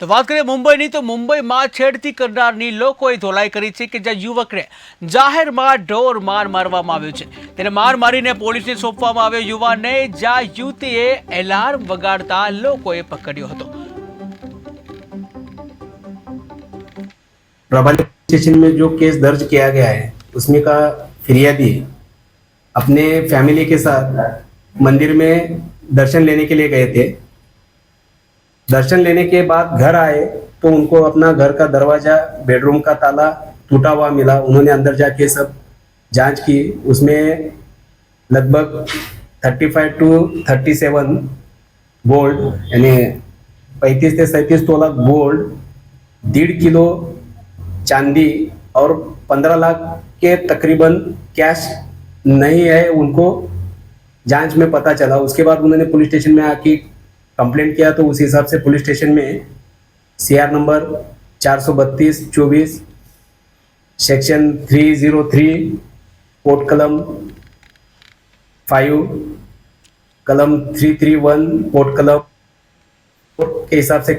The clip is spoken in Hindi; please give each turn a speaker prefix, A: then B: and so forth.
A: તો વાત કરીએ મુંબઈની તો મુંબઈમાં છેડતી કરનારની લોકોએ ધોલાઈ કરી છે કે જ્યાં યુવકને જાહેરમાં ઢોર માર મારવામાં આવ્યો છે તેને માર મારીને પોલીસને સોંપવામાં આવ્યો યુવાનને જ્યાં યુવતીએ એલાર્મ વગાડતા લોકોએ પકડ્યો હતો
B: प्रभारी स्टेशन में जो केस दर्ज किया गया है उसमें का फिरियादी अपने फैमिली के साथ मंदिर में दर्शन लेने के लिए गए थे दर्शन लेने के बाद घर आए तो उनको अपना घर का दरवाज़ा बेडरूम का ताला टूटा हुआ मिला। उन्होंने अंदर जाके सब जाँच की। उसमें लगभग thirty five to thirty seven gold यानी पैंतीस से सैंतीस तोला गोल्ड डेढ़ किलो चांदी और पंद्रह लाख के तकरीबन कैश नहीं है, उनको जाँच में पता चला। उसके बाद उन्होंने पुलिस स्टेशन में आके कंप्लेंट किया तो उसी हिसाब से पुलिस स्टेशन में सीआर नंबर चार सौ बत्तीस, चौबीस, section three zero three, court कलम फाइव, कलम थ्री थ्री वन, कोर्ट कलम के हिसाब से